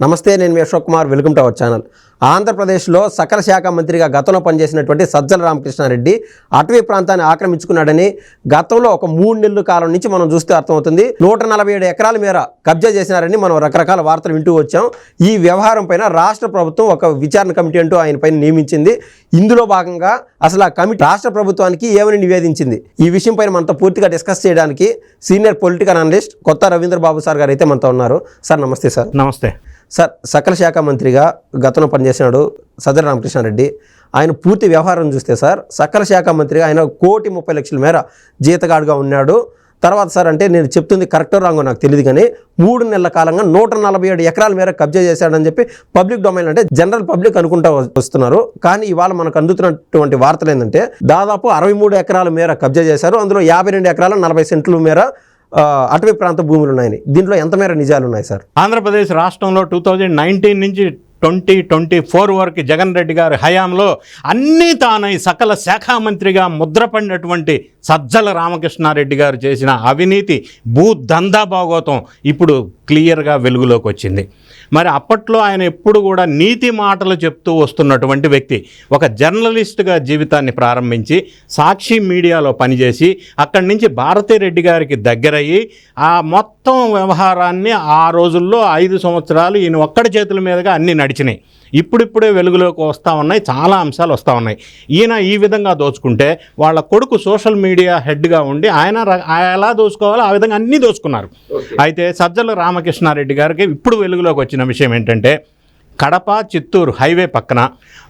నమస్తే నేను మీ Ashok Kumar. Welcome to our channel. ఆంధ్రప్రదేశ్లో సకల శాఖ మంత్రిగా గతంలో పనిచేసినటువంటి సజ్జల రామకృష్ణారెడ్డి అటవీ ప్రాంతాన్ని ఆక్రమించుకున్నాడని గతంలో ఒక మూడు నెలల కాలం నుంచి మనం చూస్తే అర్థమవుతుంది. నూట నలభై ఏడు ఎకరాల మేర కబ్జా చేసినారని మనం రకరకాల వార్తలు వింటూ వచ్చాం. ఈ వ్యవహారం పైన రాష్ట్ర ప్రభుత్వం ఒక విచారణ కమిటీ అంటూ ఆయన పైన నియమించింది. ఇందులో భాగంగా అసలు ఆ కమిటీ రాష్ట్ర ప్రభుత్వానికి ఏమని నివేదించింది? ఈ విషయం పైన మనతో పూర్తిగా డిస్కస్ చేయడానికి సీనియర్ పొలిటికల్ అనలిస్ట్ కొత్త రవీంద్ర బాబు సార్ గారు అయితే మనతో ఉన్నారు. సార్ నమస్తే సార్. నమస్తే. సార్ సకల శాఖ మంత్రిగా గతంలో పనిచేసినాడు సదర రామకృష్ణారెడ్డి. ఆయన పూర్తి వ్యవహారం చూస్తే సార్ సకల శాఖ మంత్రిగా ఆయన కోటి ముప్పై లక్షల మేర జీతగాడుగా ఉన్నాడు. తర్వాత సార్ అంటే నేను చెప్తుంది కరెక్టో రాంగో నాకు తెలియదు కానీ మూడు నెలల కాలంగా నూట నలభై ఏడు ఎకరాల మేర కబ్జా చేశాడని చెప్పి పబ్లిక్ డొమైన్ అంటే జనరల్ పబ్లిక్ అనుకుంటా వస్తున్నారు. కానీ ఇవాళ మనకు అందుతున్నటువంటి వార్తలు ఏంటంటే దాదాపు అరవై మూడు ఎకరాల మేర కబ్జా చేశారు. అందులో యాభై రెండు ఎకరాల నలభై సెంట్ల మేర అటవీ ప్రాంత భూములు ఉన్నాయని దీంట్లో ఎంత మేర నిజాలు ఉన్నాయి సార్? ఆంధ్రప్రదేశ్ రాష్ట్రంలో టూ థౌజండ్ నైన్టీన్ నుంచి ట్వంటీ ట్వంటీ ఫోర్ వరకు జగన్ రెడ్డి గారి హయాంలో అన్నీ తానై సకల శాఖ మంత్రిగా ముద్రపడినటువంటి సజ్జల రామకృష్ణారెడ్డి గారు చేసిన అవినీతి భూ దందా భాగోతం ఇప్పుడు క్లియర్గా వెలుగులోకి వచ్చింది. మరి అప్పట్లో ఆయన ఎప్పుడు కూడా నీతి మాటలు చెప్తూ వస్తున్నటువంటి వ్యక్తి ఒక జర్నలిస్ట్గా జీవితాన్ని ప్రారంభించి సాక్షి మీడియాలో పనిచేసి అక్కడి నుంచి భారతిరెడ్డి గారికి దగ్గరయ్యి ఆ మొత్తం వ్యవహారాన్ని ఆ రోజుల్లో ఐదు సంవత్సరాలు ఈయన ఒక్కడి చేతుల మీదుగా అన్నీ నడిచినాయి. ఇప్పుడిప్పుడే వెలుగులోకి వస్తూ ఉన్నాయి చాలా అంశాలు వస్తూ ఉన్నాయి. ఈయన ఈ విధంగా దోచుకుంటే వాళ్ళ కొడుకు సోషల్ మీడియా హెడ్గా ఉండి ఆయన ఎలా దోచుకోవాలో ఆ విధంగా అన్నీ దోచుకున్నారు. అయితే సజ్జల రామకృష్ణారెడ్డి గారికి ఇప్పుడు వెలుగులోకి వచ్చిన విషయం ఏంటంటే కడప చిత్తూరు హైవే పక్కన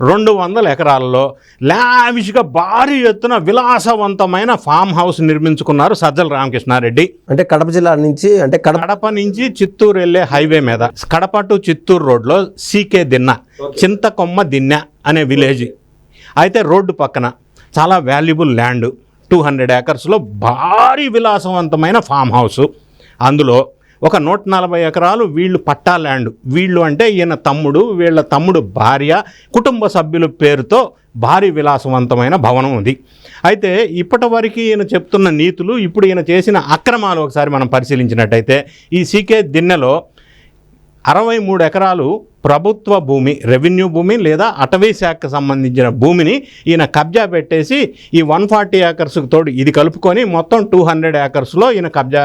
రెండు వందల ఎకరాలలో లావిష్గా భారీ ఎత్తున విలాసవంతమైన ఫామ్ హౌస్ నిర్మించుకున్నారు సజ్జల రామకృష్ణారెడ్డి. అంటే కడప జిల్లా నుంచి అంటే కడప నుంచి చిత్తూరు వెళ్ళే హైవే మీద కడప టు చిత్తూరు రోడ్లో సీకే దిన్న చింతకొమ్మ దిన్నె అనే విలేజ్. అయితే రోడ్డు పక్కన చాలా వాల్యుబుల్ ల్యాండ్ టూ హండ్రెడ్ ఏకర్స్లో భారీ విలాసవంతమైన ఫామ్ హౌస్. అందులో ఒక నూట నలభై ఎకరాలు వీళ్ళు పట్టా ల్యాండ్. వీళ్ళు అంటే ఈయన తమ్ముడు వీళ్ళ తమ్ముడు భార్య కుటుంబ సభ్యుల పేరుతో భారీ విలాసవంతమైన భవనం ఉంది. అయితే ఇప్పటి వరకు ఈయన చెప్తున్న నీతులు ఇప్పుడు ఈయన చేసిన అక్రమాలు ఒకసారి మనం పరిశీలించినట్టయితే ఈ సీకే దిన్నెలో అరవై మూడు ఎకరాలు ప్రభుత్వ భూమి రెవెన్యూ భూమి లేదా అటవీ శాఖకు సంబంధించిన భూమిని ఈయన కబ్జా పెట్టేసి ఈ వన్ ఫార్టీ ఏకర్స్కి తోడు ఇది కలుపుకొని మొత్తం టూ హండ్రెడ్ ఏకర్స్లో ఈయన కబ్జా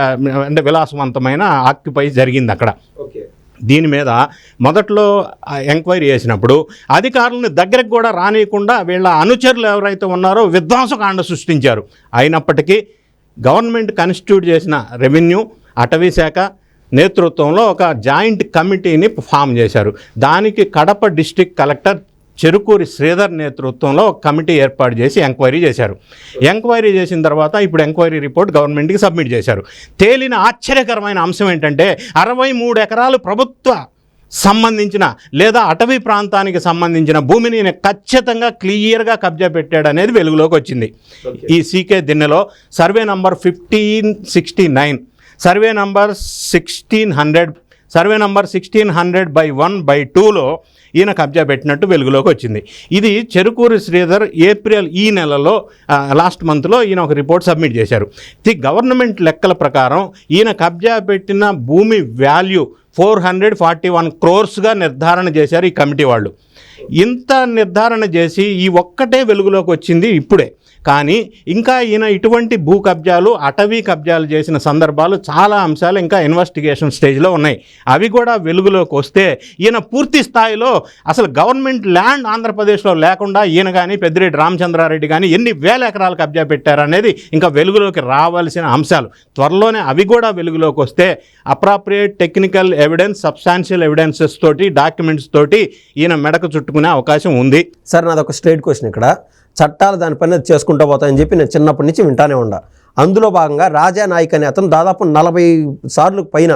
అంటే విలాసవంతమైన ఆక్యుపై జరిగింది అక్కడ. దీని మీద మొదట్లో ఎంక్వైరీ చేసినప్పుడు అధికారులను దగ్గరకు కూడా రానియకుండా వీళ్ళ అనుచరులు ఎవరైతే ఉన్నారో విధ్వంసకాండ సృష్టించారు. అయినప్పటికీ గవర్నమెంట్ కన్స్టిట్యూట్ చేసిన రెవెన్యూ అటవీ శాఖ నేతృత్వంలో ఒక జాయింట్ కమిటీని ఫామ్ చేశారు. దానికి కడప డిస్టిక్ కలెక్టర్ చెరుకూరి శ్రీధర్ నేతృత్వంలో ఒక కమిటీ ఏర్పాటు చేసి ఎంక్వైరీ చేశారు. ఎంక్వైరీ చేసిన తర్వాత ఇప్పుడు ఎంక్వైరీ రిపోర్ట్ గవర్నమెంట్కి సబ్మిట్ చేశారు. తేలిన ఆశ్చర్యకరమైన అంశం ఏంటంటే అరవై మూడు ఎకరాలు ప్రభుత్వ సంబంధించిన లేదా అటవీ ప్రాంతానికి సంబంధించిన భూమిని ఈయన ఖచ్చితంగా క్లియర్గా కబ్జా పెట్టాడు అనేది వెలుగులోకి వచ్చింది. ఈ CK దిన్నెలో survey number fifteen sixty nine survey number sixteen hundred survey number sixteen hundred by one by టూలో ఈయన కబ్జా పెట్టినట్టు వెలుగులోకి వచ్చింది. ఇది చెరుకూరి శ్రీధర్ ఏప్రిల్ ఈ నెలలో లాస్ట్ మంత్లో ఈయన ఒక రిపోర్ట్ సబ్మిట్ చేశారు. ది గవర్నమెంట్ లెక్కల ప్రకారం ఈయన కబ్జా పెట్టిన భూమి value four hundred forty one క్రోర్స్గా నిర్ధారణ చేశారు ఈ కమిటీ వాళ్ళు. ఇంత నిర్ధారణ చేసి ఈ ఒక్కటే వెలుగులోకి వచ్చింది ఇప్పుడే. కానీ ఇంకా ఈయన ఇటువంటి భూ కబ్జాలు అటవీ కబ్జాలు చేసిన సందర్భాలు చాలా అంశాలు ఇంకా ఇన్వెస్టిగేషన్ స్టేజ్లో ఉన్నాయి. అవి కూడా వెలుగులోకి వస్తే ఈయన పూర్తి స్థాయిలో అసలు గవర్నమెంట్ ల్యాండ్ ఆంధ్రప్రదేశ్లో లేకుండా ఈయన కానీ పెద్దిరెడ్డి రామచంద్రారెడ్డి కానీ ఎన్ని వేల ఎకరాలు కబ్జా పెట్టారనేది ఇంకా వెలుగులోకి రావాల్సిన అంశాలు. త్వరలోనే అవి కూడా వెలుగులోకి వస్తే appropriate technical evidence substantial evidences తోటి డాక్యుమెంట్స్ తోటి ఈయన మెడకు పెట్టుకునే అవకాశం ఉంది. సార్ నాది ఒక స్ట్రైట్ క్వశ్చన్ ఇక్కడ. చట్టాలు దానిపైన చేసుకుంటూ పోతాయని చెప్పి నేను చిన్నప్పటి నుంచి వింటానే ఉండా. అందులో భాగంగా రాజా నాయక్ అనే అతను దాదాపు నలభై సార్లు పైన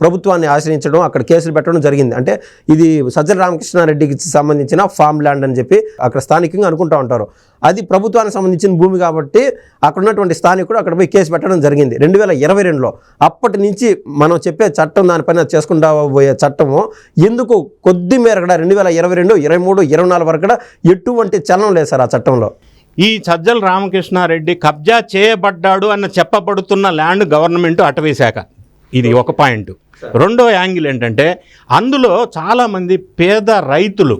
ప్రభుత్వాన్ని ఆశ్రయించడం అక్కడ కేసులు పెట్టడం జరిగింది. అంటే ఇది సజ్జల రామకృష్ణారెడ్డికి సంబంధించిన ఫామ్ ల్యాండ్ అని చెప్పి అక్కడ స్థానికంగా అనుకుంటా ఉంటారు. అది ప్రభుత్వానికి సంబంధించిన భూమి కాబట్టి అక్కడ ఉన్నటువంటి స్థానికుడు అక్కడ పోయి కేసు పెట్టడం జరిగింది. రెండు వేల ఇరవై రెండులో అప్పటి నుంచి మనం చెప్పే చట్టం దానిపైన చేసుకుంటా పోయే చట్టము ఎందుకు కొద్ది మేర కూడా రెండు వేల ఇరవై రెండు ఇరవై మూడు ఇరవై నాలుగు వరకు కూడా ఎటువంటి చలనం లేదు సార్ ఆ చట్టంలో. ఈ సజ్జల రామకృష్ణారెడ్డి కబ్జా చేయబడ్డాడు అన్న చెప్పబడుతున్న ల్యాండ్ గవర్నమెంట్ అటవీ శాఖ ఇది ఒక పాయింట్. రెండో యాంగిల్ ఏంటంటే అందులో చాలామంది పేద రైతులు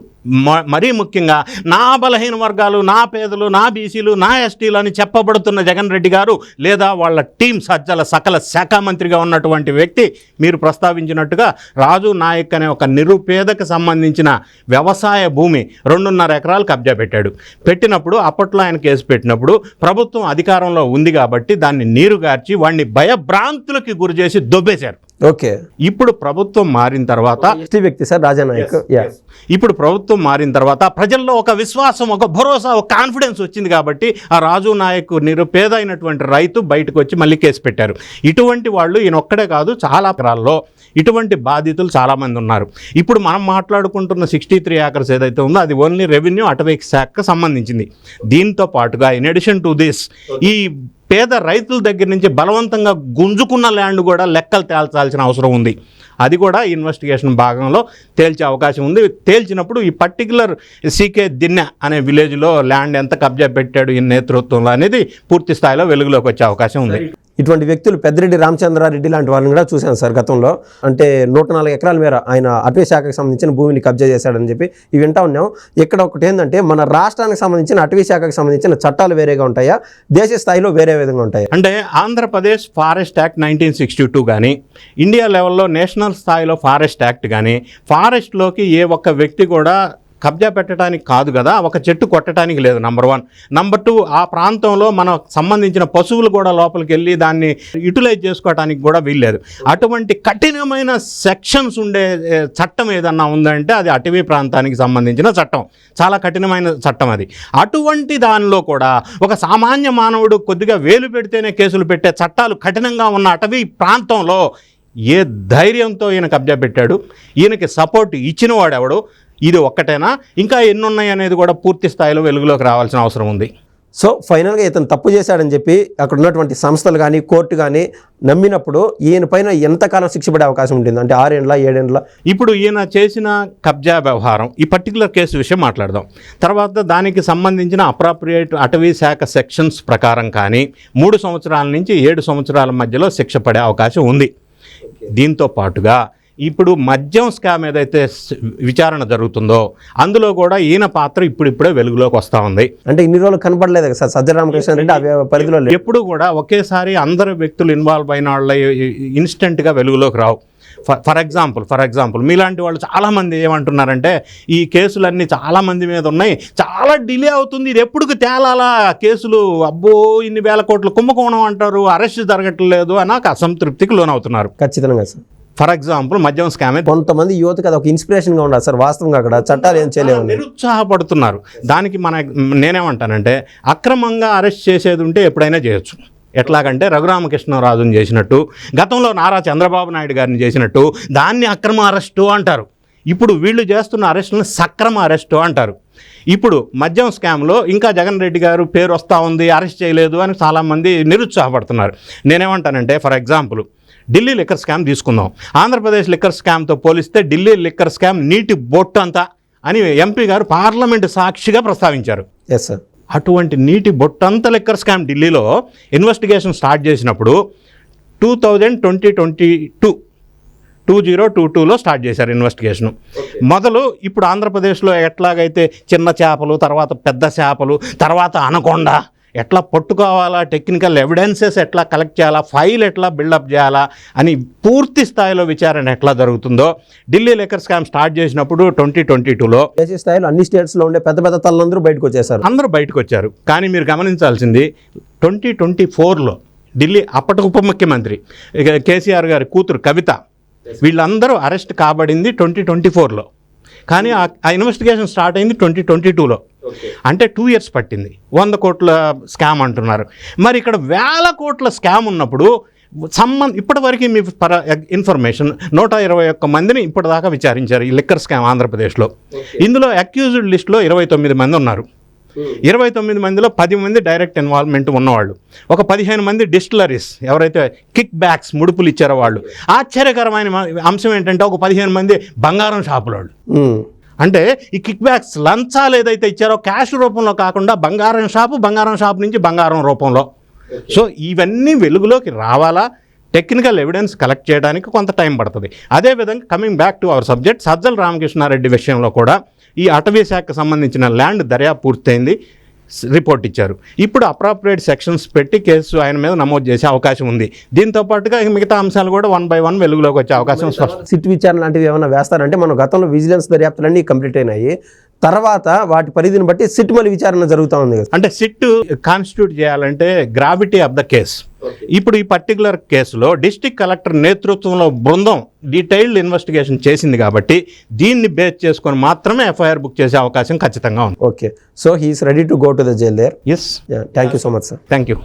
మరీ ముఖ్యంగా నా బలహీన వర్గాలు నా పేదలు నా బీసీలు నా ఎస్టీలు అని చెప్పబడుతున్న జగన్ రెడ్డి గారు లేదా వాళ్ళ టీం సజ్జల సకల శాఖ మంత్రిగా ఉన్నటువంటి వ్యక్తి మీరు ప్రస్తావించినట్టుగా రాజు నాయక్ అనే ఒక నిరుపేదకు సంబంధించిన వ్యవసాయ భూమి రెండున్నర ఎకరాలు కబ్జా పెట్టాడు. పెట్టినప్పుడు అప్పట్లో ఆయన కేసు పెట్టినప్పుడు ప్రభుత్వం అధికారంలో ఉంది కాబట్టి దాన్ని నీరుగార్చి వాడిని భయభ్రాంతులకి గురి చేసి దొబ్బేశారు. ఓకే. ఇప్పుడు ప్రభుత్వం మారిన తర్వాత వ్యక్తి సార్ రాజానాయక్. ఇప్పుడు ప్రభుత్వం మారిన తర్వాత ప్రజల్లో ఒక విశ్వాసం ఒక భరోసా ఒక కాన్ఫిడెన్స్ వచ్చింది కాబట్టి ఆ రాజు నాయక్ నిరుపేద అయినటువంటి రైతు బయటకు వచ్చి మళ్ళీ కేసు పెట్టారు. ఇటువంటి వాళ్ళు ఈయన ఒక్కడే కాదు చాలా ఎకరాల్లో ఇటువంటి బాధితులు చాలామంది ఉన్నారు. ఇప్పుడు మనం మాట్లాడుకుంటున్న సిక్స్టీ త్రీ ఏకర్స్ ఏదైతే ఉందో అది ఓన్లీ రెవెన్యూ అటవీ శాఖకు సంబంధించింది. దీంతో పాటుగా ఇన్ అడిషన్ టు దిస్ ఈ పేద రైతుల దగ్గర నుంచి బలవంతంగా గుంజుకున్న ల్యాండ్ కూడా లెక్కలు తేల్చాల్సిన అవసరం ఉంది. అది కూడా ఇన్వెస్టిగేషన్ భాగంలో తేల్చే అవకాశం ఉంది. తేల్చినప్పుడు ఈ పర్టికులర్ సీకే దిన్నె అనే విలేజ్లో ల్యాండ్ ఎంత కబ్జా పెట్టాడు ఈ నేతృత్వంలో అనేది పూర్తి స్థాయిలో వెలుగులోకి వచ్చే అవకాశం ఉంది. ఇటువంటి వ్యక్తులు పెద్దిరెడ్డి రామచంద్రారెడ్డి లాంటి వాళ్ళని కూడా చూశాను సార్ గతంలో. అంటే నూట నాలుగు ఎకరాల మేర ఆయన అటవీ శాఖకు సంబంధించిన భూమిని కబ్జా చేశాడని చెప్పి ఇవి వింటా ఉన్నాం. ఇక్కడ ఒకటి ఏంటంటే మన రాష్ట్రానికి సంబంధించిన అటవీ శాఖకు సంబంధించిన చట్టాలు వేరేగా ఉంటాయా? దేశ స్థాయిలో వేరే విధంగా ఉంటాయి? అంటే Andhra Pradesh forest act nineteen sixty two కానీ ఇండియా లెవెల్లో నేషనల్ స్థాయిలో ఫారెస్ట్ యాక్ట్ కానీ ఫారెస్ట్లోకి ఏ ఒక్క వ్యక్తి కూడా కబ్జా పెట్టడానికి కాదు కదా ఒక చెట్టు కొట్టడానికి లేదు నంబర్ వన్ నంబర్ టూ ఆ ప్రాంతంలో మన సంబంధించిన పశువులు కూడా లోపలికి వెళ్ళి దాన్ని యూటిలైజ్ చేసుకోవడానికి కూడా వీల్లేదు. అటువంటి కఠినమైన సెక్షన్స్ ఉండే చట్టం ఏదన్నా ఉందంటే అది అటవీ ప్రాంతానికి సంబంధించిన చట్టం. చాలా కఠినమైన చట్టం అది. అటువంటి దానిలో కూడా ఒక సామాన్య మానవుడు కొద్దిగా వేలు పెడితేనే కేసులు పెట్టే చట్టాలు కఠినంగా ఉన్న అటవీ ప్రాంతంలో ఏ ధైర్యంతో ఈయన కబ్జా పెట్టాడు? ఈయనకి సపోర్ట్ ఇచ్చిన వాడెవడు ఇది ఒక్కటేనా? ఇంకా ఎన్ని ఉన్నాయి అనేది కూడా పూర్తి స్థాయిలో వెలుగులోకి రావాల్సిన అవసరం ఉంది. సో ఫైనల్గా ఇతను తప్పు చేశాడని చెప్పి అక్కడ ఉన్నటువంటి సంస్థలు కానీ కోర్టు కానీ నమ్మినప్పుడు ఈయన పైన ఎంతకాలం శిక్ష పడే అవకాశం ఉంటుంది? అంటే ఆరేండ్ల ఏడేండ్ల? ఇప్పుడు ఈయన చేసిన కబ్జా వ్యవహారం ఈ పర్టికులర్ కేసు విషయం మాట్లాడదాం. తర్వాత దానికి సంబంధించిన అప్రాప్రియేట్ అటవీ శాఖ సెక్షన్స్ ప్రకారం కానీ మూడు సంవత్సరాల నుంచి ఏడు సంవత్సరాల మధ్యలో శిక్ష పడే అవకాశం ఉంది. దీంతో పాటుగా ఇప్పుడు మద్యం స్కామ్ ఏదైతే విచారణ జరుగుతుందో అందులో కూడా ఈయన పాత్ర ఇప్పుడిప్పుడే వెలుగులోకి వస్తూ ఉంది. అంటే ఇన్ని రోజులు కనపడలేదు కదా సార్? సజ్జల రామకృష్ణ రెడ్డి పరిధిలో. ఎప్పుడు కూడా ఒకేసారి అందరు వ్యక్తులు ఇన్వాల్వ్ అయిన వాళ్ళ ఇన్స్టెంట్గా వెలుగులోకి రావు. For for example for example మీలాంటి వాళ్ళు చాలామంది ఏమంటున్నారంటే ఈ కేసులన్నీ చాలామంది మీద ఉన్నాయి. చాలా డిలే అవుతుంది. ఇది ఎప్పుడు తేలాలా? కేసులు అబ్బో ఇన్ని వేల కోట్ల కుంభకోణం అంటారు. అరెస్ట్ జరగట్లేదు అని నాకు అసంతృప్తికి లోనవుతున్నారు. ఖచ్చితంగా సార్. ఫర్ ఎగ్జాంపుల్ మద్యం స్కామే కొంతమంది యువతకి అది ఒక ఇన్స్పిరేషన్గా ఉండాలి సార్ వాస్తవంగా అక్కడ చట్టాలు ఏం చేయలేవు నిరుత్సాహపడుతున్నారు. దానికి మన నేనేమంటానంటే అక్రమంగా అరెస్ట్ చేసేది ఉంటే ఎప్పుడైనా చేయొచ్చు. ఎట్లాగంటే రఘురామకృష్ణరాజుని చేసినట్టు గతంలో నారా చంద్రబాబు నాయుడు గారిని చేసినట్టు దాన్ని అక్రమ అరెస్టు అంటారు. ఇప్పుడు వీళ్ళు చేస్తున్న అరెస్టులను సక్రమ అరెస్టు అంటారు. ఇప్పుడు మద్యం స్కామ్లో ఇంకా జగన్ రెడ్డి గారు పేరు వస్తూ ఉంది అరెస్ట్ చేయలేదు అని చాలామంది నిరుత్సాహపడుతున్నారు. నేనేమంటానంటే for example Delhi liquor scam తీసుకుందాం. ఆంధ్రప్రదేశ్ లిక్కర్ స్కామ్తో పోలిస్తే ఢిల్లీ లిక్కర్ స్కామ్ నీటి బొట్టు అంతా అని ఎంపీ గారు పార్లమెంటు సాక్షిగా ప్రస్తావించారు. ఎస్ సార్ అటువంటి నీటి బొట్టంత లిక్కర్ స్కామ్ ఢిల్లీలో ఇన్వెస్టిగేషన్ స్టార్ట్ చేసినప్పుడు two thousand twenty twenty two two zero two టూలో స్టార్ట్ చేశారు ఇన్వెస్టిగేషన్ మొదలు ఇప్పుడు ఆంధ్రప్రదేశ్లో ఎట్లాగైతే చిన్న చేపలు తర్వాత పెద్ద చేపలు తర్వాత అనకొండ ఎట్లా పట్టుకోవాలా టెక్నికల్ ఎవిడెన్సెస్ ఎట్లా కలెక్ట్ చేయాలా ఫైల్ ఎట్లా బిల్డప్ చేయాలా అని పూర్తి స్థాయిలో విచారణ ఎట్లా జరుగుతుందో ఢిల్లీ లెక్కర్ స్కామ్ స్టార్ట్ చేసినప్పుడు ట్వంటీ ట్వంటీ టూలో దేశీయ స్థాయిలో అన్ని స్టేట్స్లో ఉండే పెద్ద పెద్ద తల్లందరూ బయటకు వచ్చేసారు అందరూ బయటకు వచ్చారు. కానీ మీరు గమనించాల్సింది ట్వంటీ ట్వంటీ ఫోర్లో ఢిల్లీ అప్పటి ఉప ముఖ్యమంత్రి కేసీఆర్ గారి కూతురు కవిత వీళ్ళందరూ అరెస్ట్ కాబడింది ట్వంటీ ట్వంటీ ఫోర్లో కానీ ఆ- ఆ ఇన్వెస్టిగేషన్ స్టార్ట్ అయింది ట్వంటీ ట్వంటీ టూలో అంటే టూ ఇయర్స్ పట్టింది. వంద కోట్ల స్కామ్ అంటున్నారు. మరి ఇక్కడ వేల కోట్ల స్కామ్ ఉన్నప్పుడు సంబంధ ఇప్పటివరకు మీ పర ఇన్ఫర్మేషన్ నూట ఇరవై ఒక్క మందిని ఇప్పటిదాకా విచారించారు ఈ లిక్కర్ స్కామ్ ఆంధ్రప్రదేశ్లో. ఇందులో అక్యూజ్డ్ లిస్ట్లో ఇరవై తొమ్మిది మంది ఉన్నారు. ఇరవై తొమ్మిది మందిలో పది మంది డైరెక్ట్ ఇన్వాల్వ్మెంట్ ఉన్నవాళ్ళు. ఒక పదిహేను మంది డిస్టిలరీస్ ఎవరైతే కిక్ బ్యాక్స్ ముడుపులు ఇచ్చారో వాళ్ళు. ఆశ్చర్యకరమైన అంశం ఏంటంటే ఒక పదిహేను మంది బంగారం షాపుల వాళ్ళు. అంటే ఈ కిక్ బ్యాక్స్ లంచాలు ఏదైతే ఇచ్చారో క్యాష్ రూపంలో కాకుండా బంగారం షాపు బంగారం షాప్ నుంచి బంగారం రూపంలో. సో ఇవన్నీ వెలుగులోకి రావాలా? టెక్నికల్ ఎవిడెన్స్ కలెక్ట్ చేయడానికి కొంత టైం పడుతుంది. అదేవిధంగా coming back to our subject Sajjala Ramakrishna Reddy విషయంలో కూడా ఈ అటవీ శాఖకు సంబంధించిన ల్యాండ్ దర్యాప్తు పూర్తయింది. రిపోర్ట్ ఇచ్చారు. ఇప్పుడు అప్రాప్రియేట్ సెక్షన్స్ పెట్టి కేసు ఆయన మీద నమోదు చేసే అవకాశం ఉంది. దీంతో పాటుగా మిగతా అంశాలు కూడా వన్ బై వన్ వెలుగులోకి వచ్చే అవకాశం సిట్ విచారణ లాంటివి ఏమైనా వేస్తారంటే మనం గతంలో విజిలెన్స్ దర్యాప్తులన్నీ కంప్లీట్ అయినాయి. తర్వాత వాటి పరిధిని బట్టి సిట్ మళ్ళీ విచారణ జరుగుతూ ఉంది కదా. అంటే సిట్ కాన్స్టిట్యూట్ చేయాలంటే గ్రావిటీ ఆఫ్ ద కేస్. ఇప్పుడు ఈ పర్టికులర్ కేసులో డిస్టిక్ కలెక్టర్ నేతృత్వంలో బృందం డీటెయిల్డ్ ఇన్వెస్టిగేషన్ చేసింది కాబట్టి దీన్ని బేస్ చేసుకొని మాత్రమే ఎఫ్ఐఆర్ బుక్ చేసే అవకాశం ఖచ్చితంగా ఉంది. Okay. So he's ready to go to the jail there yes thank you so much sir thank you